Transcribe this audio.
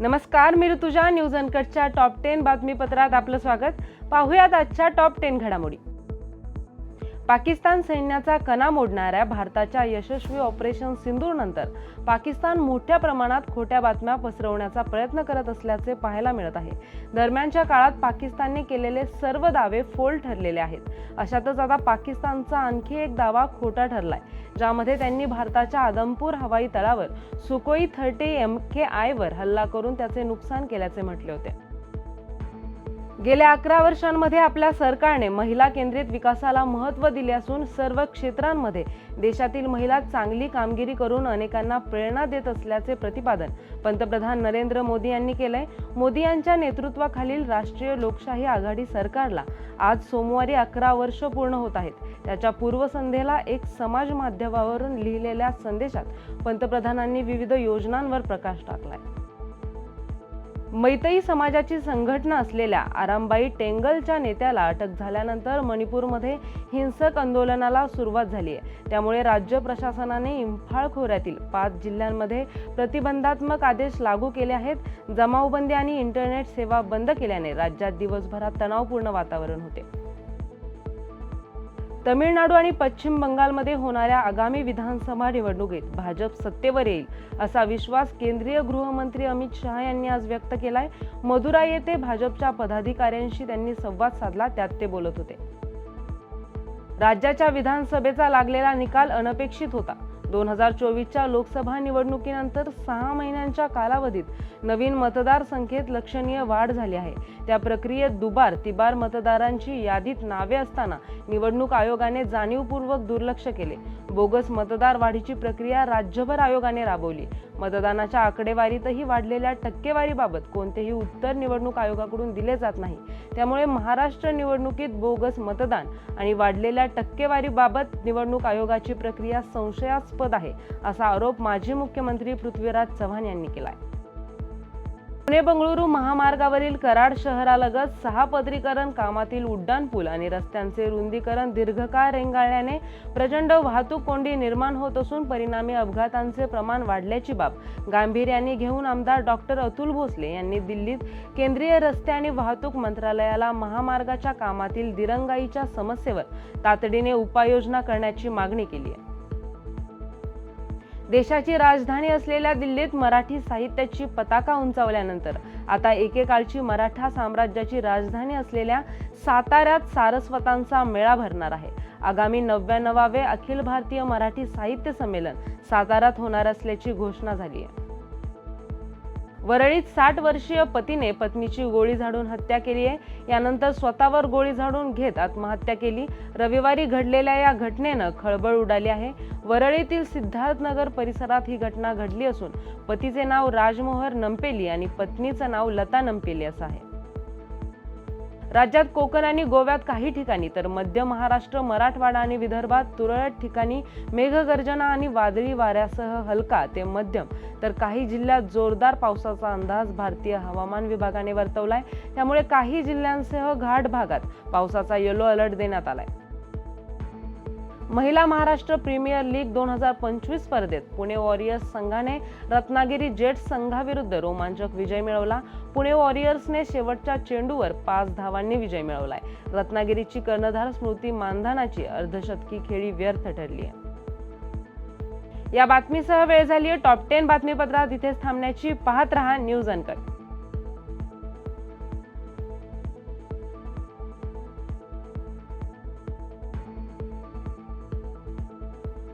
नमस्कार मी ऋतुजा न्यूज अनकटच्या टॉप टेन बातमीपत्रात आपलं स्वागत. पाहूयात आजच्या टॉप टेन घडामोडी. पाकिस्तान सैन्याचा कणा मोडणाऱ्या भारताच्या यशस्वी ऑपरेशन सिंदूरनंतर पाकिस्तान मोठ्या प्रमाणात खोट्या बातम्या पसरवण्याचा प्रयत्न करत असल्याचे पाहायला मिळत आहे. दरम्यानच्या काळात पाकिस्तानने केलेले सर्व दावे फोल ठरलेले आहेत. अशातच आता पाकिस्तानचा आणखी एक दावा खोटा ठरलाय ज्यामध्ये त्यांनी भारताच्या आदमपूर हवाई तळावर सुकोई थर्टी एम के आयवर हल्ला करून त्याचे नुकसान केल्याचे म्हटले होते. गेल्या अकरा वर्षांमध्ये आपल्या सरकारने महिला केंद्रित विकासाला महत्त्व दिले असून सर्व क्षेत्रांमध्ये देशातील महिला चांगली कामगिरी करून अनेकांना प्रेरणा देत असल्याचे प्रतिपादन पंतप्रधान नरेंद्र मोदी यांनी केलंय. मोदी यांच्या नेतृत्वाखालील राष्ट्रीय लोकशाही आघाडी सरकारला आज सोमवारी अकरा वर्ष पूर्ण होत आहेत. त्याच्या पूर्वसंध्येला एक समाज माध्यमावरून लिहिलेल्या संदेशात पंतप्रधानांनी विविध योजनांवर प्रकाश टाकलाय. मैतई समाजाची संघटना असलेल्या आरामबाई टेंगलच्या नेत्याला अटक झाल्यानंतर मणिपूरमध्ये हिंसक आंदोलनाला सुरुवात झाली आहे. त्यामुळे राज्य प्रशासनाने इम्फाळ खोऱ्यातील पाच जिल्ह्यांमध्ये प्रतिबंधात्मक आदेश लागू केले आहेत. जमावबंदी आणि इंटरनेट सेवा बंद केल्याने राज्यात दिवसभरात तणावपूर्ण वातावरण होते. तमिळनाडू आणि पश्चिम बंगालमध्ये होणाऱ्या आगामी विधानसभा निवडणुकीत भाजप सत्तेवर येईल असा विश्वास केंद्रीय गृहमंत्री अमित शहा यांनी आज व्यक्त केलाय. मदुराई येथे भाजपच्या पदाधिकाऱ्यांशी त्यांनी संवाद साधला त्यात ते बोलत होते. राज्याच्या विधानसभेचा लागलेला निकाल अनपेक्षित होता. दोन हजार चोवीसच्या लोकसभा निवडणुकीनंतर सहा महिन्यांच्या कालावधीत नवीन मतदार संख्येत लक्षणीय वाढ झाली आहे. त्या प्रक्रियेत दुबार तिबार मतदारांची यादीत नावे असताना निवडणूक आयोगाने जाणीवपूर्वक दुर्लक्ष केले. बोगस मतदार वाढीची प्रक्रिया राज्यभर आयोगाने राबवली. मतदानाच्या आकडेवारीतही वाढलेल्या टक्केवारीबाबत कोणतेही उत्तर निवडणूक आयोगाकडून दिले जात नाही. त्यामुळे महाराष्ट्र निवडणुकीत बोगस मतदान आणि वाढलेल्या टक्केवारीबाबत निवडणूक आयोगाची प्रक्रिया संशयास्पद आहे असा आरोप माजी मुख्यमंत्री पृथ्वीराज चव्हाण यांनी केला आहे पुणे बंगळुरू महामार्गावरील कराड शहरालगत सहा पदरीकरण कामातील उड्डाणपूल आणि रस्त्यांचे रुंदीकरण दीर्घकाळ रेंगाळल्याने प्रचंड वाहतूक कोंडी निर्माण होत असून परिणामी अपघातांचे प्रमाण वाढल्याची बाब गांभीर्याने घेऊन आमदार डॉक्टर अतुल भोसले यांनी दिल्लीत केंद्रीय रस्ते आणि वाहतूक मंत्रालयाला महामार्गाच्या कामातील दिरंगाईच्या समस्येवर तातडीने उपाययोजना करण्याची मागणी केली आहे. देशाची राजधानी असलेल्या दिल्लीत मराठी साहित्याची पताका उंचावल्यानंतर आता एकेकाळची मराठा साम्राज्याची राजधानी असलेल्या साताऱ्यात सारस्वतांचा मेळा भरणार आहे. आगामी नव्याण्णवावे अखिल भारतीय मराठी साहित्य संमेलन साताऱ्यात होणार असल्याची घोषणा झाली आहे. वरळीत साठ वर्षीय पतीने पत्नीची गोळी झाडून हत्या केली आहे. यानंतर स्वतःवर गोळी झाडून घेत आत्महत्या केली. रविवारी घडलेल्या या घटनेनं खळबळ उडाली आहे. वरळीतील सिद्धार्थनगर परिसरात ही घटना घडली असून पतीचे नाव राजमोहर नंपेली आणि पत्नीचं नाव लता नंपेली असं आहे. राज्यात कोकण आणि गोव्यात काही ठिकाणी तर मध्य महाराष्ट्र मराठवाडा आणि विदर्भात तुरळक ठिकाणी मेघगर्जना आणि वादळी वाऱ्यासह हलका ते मध्यम. तर काही जिल्ह्यात जोरदार पावसाचा अंदाज भारतीय हवामान विभागाने वर्तवलाय. त्यामुळे काही जिल्ह्यांसह घाट भागात पावसाचा येलो अलर्ट देण्यात आलाय. महिला महाराष्ट्र प्रीमियर लीग दोन हजार पंचवीस स्पर्धेत पुणे वॉरियर्स संघाने रत्नागिरी जेट्स संघाविरुद्ध रोमांचक विजय मिळवला. पुणे वॉरियर्सने शेवटच्या चेंडूवर पाच धावांनी विजय मिळवलाय. रत्नागिरीची कर्णधार स्मृती मानधानाची अर्धशतकी खेळी व्यर्थ ठरली आहे या बातमीसह वेळ झाली आहे टॉप टेन बातमीपत्रात इथेच थांबण्याची पाहत रहा न्यूज अनकट.